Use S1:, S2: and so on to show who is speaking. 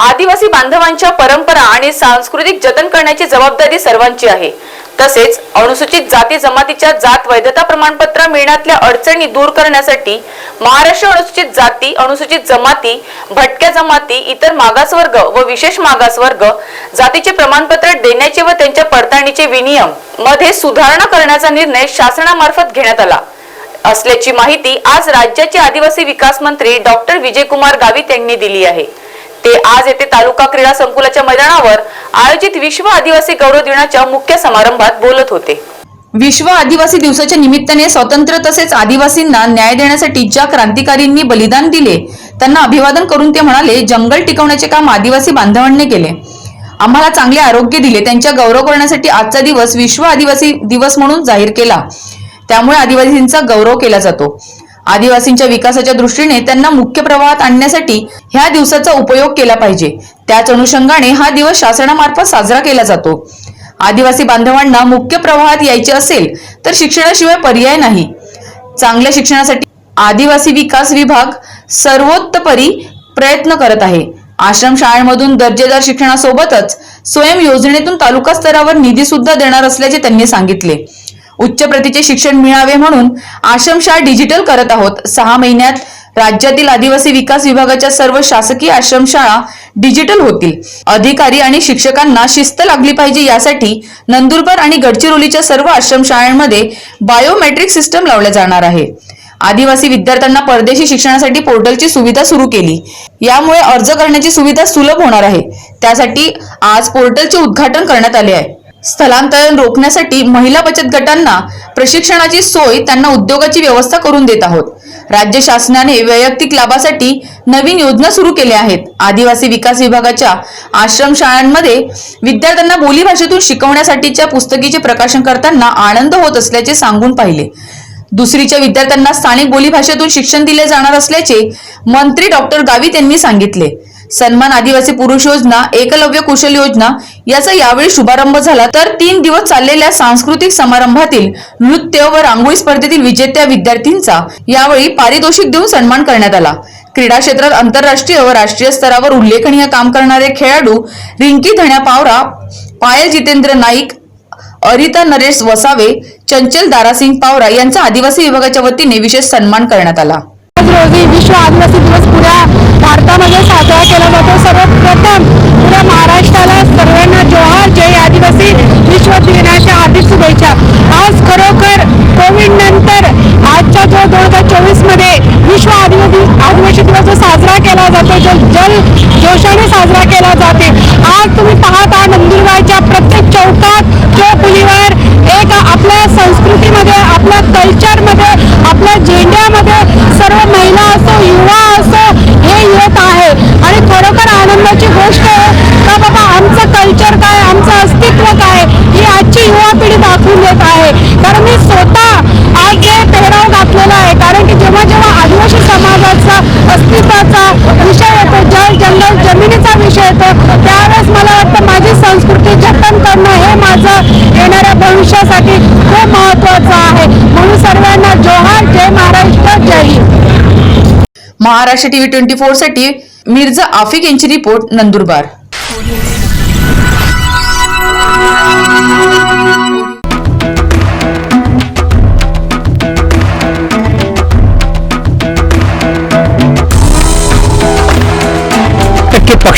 S1: आदिवासी बांधवांच्या परंपरा आणि सांस्कृतिक जतन करण्याची जबाबदारी सर्वांची आहे. तसेच अनुसूचित जाती जमातीच्या जात वैधता प्रमाणपत्र मिळण्यातल्या अडचणी दूर करण्यासाठी महाराष्ट्र अनुसूचित जाती अनुसूचित जमाती भटक्या जमाती इतर मागासवर्ग व विशेष मागासवर्ग जातीचे प्रमाणपत्र देण्याचे व त्यांच्या पडताळणीचे विनियममध्ये सुधारणा करण्याचा निर्णय शासनामार्फत घेण्यात आला. असल्याची माहिती आज राज्याचे आदिवासी विकास मंत्री डॉक्टर विजयकुमार गावित यांनी दिली आहे. ते आज येथे तालुका क्रीडा संकुलाच्या मैदानावर आयोजित विश्व आदिवासी गौरव दिनाच्या मुख्य समारंभात बोलत होते.
S2: विश्व आदिवासी दिवसाच्या निमित्ताने स्वतंत्र तसेच आदिवासींना न्याय देण्यासाठी ज्या क्रांतिकारींनी बलिदान दिले त्यांना अभिवादन करून ते म्हणाले जंगल टिकवण्याचे काम आदिवासी बांधवांनी केले. आम्हाला चांगले आरोग्य दिले. त्यांच्या गौरव करण्यासाठी आजचा दिवस विश्व आदिवासी दिवस म्हणून जाहीर केला. त्यामुळे आदिवासींचा गौरव केला जातो. आदिवासींच्या विकासाच्या दृष्टीने त्यांना मुख्य प्रवाहात आणण्यासाठी ह्या दिवसाचा उपयोग केला पाहिजे. त्याच अनुषंगाने हा दिवस शासनामार्फत साजरा केला जातो. आदिवासी बांधवांना मुख्य प्रवाहात यायचे असेल तर शिक्षणाशिवाय पर्याय नाही. चांगल्या शिक्षणासाठी आदिवासी विकास विभाग सर्वोत्तपरी प्रयत्न करत आहे. आश्रम शाळांमधून दर्जेदार शिक्षणासोबतच स्वयं योजनेतून तालुका स्तरावर निधी सुद्धा देणार असल्याचे त्यांनी सांगितले. उच्च प्रतीचे शिक्षण मिळावे म्हणून आश्रमशाळा डिजिटल करत आहोत. सहा महिन्यात राज्यातील आदिवासी विकास विभागाच्या सर्व शासकीय आश्रमशाळा डिजिटल होतील. अधिकारी आणि शिक्षकांना शिस्त लागली पाहिजे यासाठी नंदुरबार आणि गडचिरोलीच्या सर्व आश्रमशाळांमध्ये बायोमेट्रिक सिस्टम लावले जाणार आहे. आदिवासी विद्यार्थ्यांना परदेशी शिक्षणासाठी पोर्टलची सुविधा सुरू केली. यामुळे अर्ज करण्याची सुविधा सुलभ होणार आहे. त्यासाठी आज पोर्टलचे उद्घाटन करण्यात आले आहे. स्थलांतरण रोखण्यासाठी महिला बचत गटांना प्रशिक्षणाची सोय त्यांना उद्योगाची व्यवस्था करून देत आहोत. राज्य शासनाने वैयक्तिक लाभासाठी नवीन योजना सुरू केल्या आहेत. आदिवासी विकास विभागाच्या आश्रमशाळांमध्ये विद्यार्थ्यांना बोलीभाषेतून शिकवण्यासाठीच्या पुस्तकीचे प्रकाशन करताना आनंद होत असल्याचे सांगून पाहिले. दुसरीच्या विद्यार्थ्यांना स्थानिक बोलीभाषेतून शिक्षण दिले जाणार असल्याचे मंत्री डॉक्टर गावित यांनी सांगितले. सन्मान आदिवासी पुरुष योजना एकलव्य कुशल योजना याचा यावेळी शुभारंभ झाला. तर तीन दिवस चाललेल्या सांस्कृतिक समारंभातील नृत्य व रांगोळी स्पर्धेतील विजेत्या विद्यार्थींचा यावेळी पारितोषिक देऊन सन्मान करण्यात आला. क्रीडा क्षेत्रात आंतरराष्ट्रीय व राष्ट्रीय स्तरावर उल्लेखनीय काम करणारे खेळाडू रिंकी धण्या पावरा पायल जितेंद्र नाईक अरिता नरेश वसावे चंचल दारासिंग पावरा यांचा आदिवासी विभागाच्या वतीने विशेष सन्मान करण्यात आला.
S3: रोजी विश्व आदिवासी दिवस पुऱ्या भारतामध्ये साजरा केला जातो. सर्वप्रथम पुऱ्या महाराष्ट्राला सर्वांना जोहार जय आदिवासी विश्व दिनाच्या हार्दिक शुभेच्छा. आज खरोखर कोविड नंतर आजच्या जो दोन हजार चोवीसमध्ये विश्व आदिवासी आदिवासी दिवस जो साजरा केला जातो जो जल जोशाने साजरा केला जाते. आज तुम्ही पाहता नंदुरबारच्या प्रत्येक चौकात चौपुलीवर एक आपल्या संस्कृतीमध्ये आपल्या कल्चरमध्ये आपल्या झेंड्यामध्ये सर्व महिला असो युवा असो हे येत आहे. आणि खरोखर आनंदाची गोष्ट आहे का बाबा आमचं कल्चर काय आमचं अस्तित्व काय ही आजची युवा पिढी दाखवून देत आहे. कारण मी स्वतः आज जे पेहराव घातलेला आहे कारण की जेव्हा जेव्हा आदिवासी समाजाचा अस्तित्वाचा विषय येतो जल जंगल जमिनीचा विषय येतो त्यावेळेस मला वाटतं माझी संस्कृती जतन करणं हे माझं येणाऱ्या भविष्यासाठी खूप महत्त्वाचं आहे. म्हणून सर्वांना जोहार. जय महाराष्ट्र
S2: महाराष्ट्र टीव्ही ट्वेंटी फोरसाठी मिर्झा आफिक यांची रिपोर्ट नंदुरबार.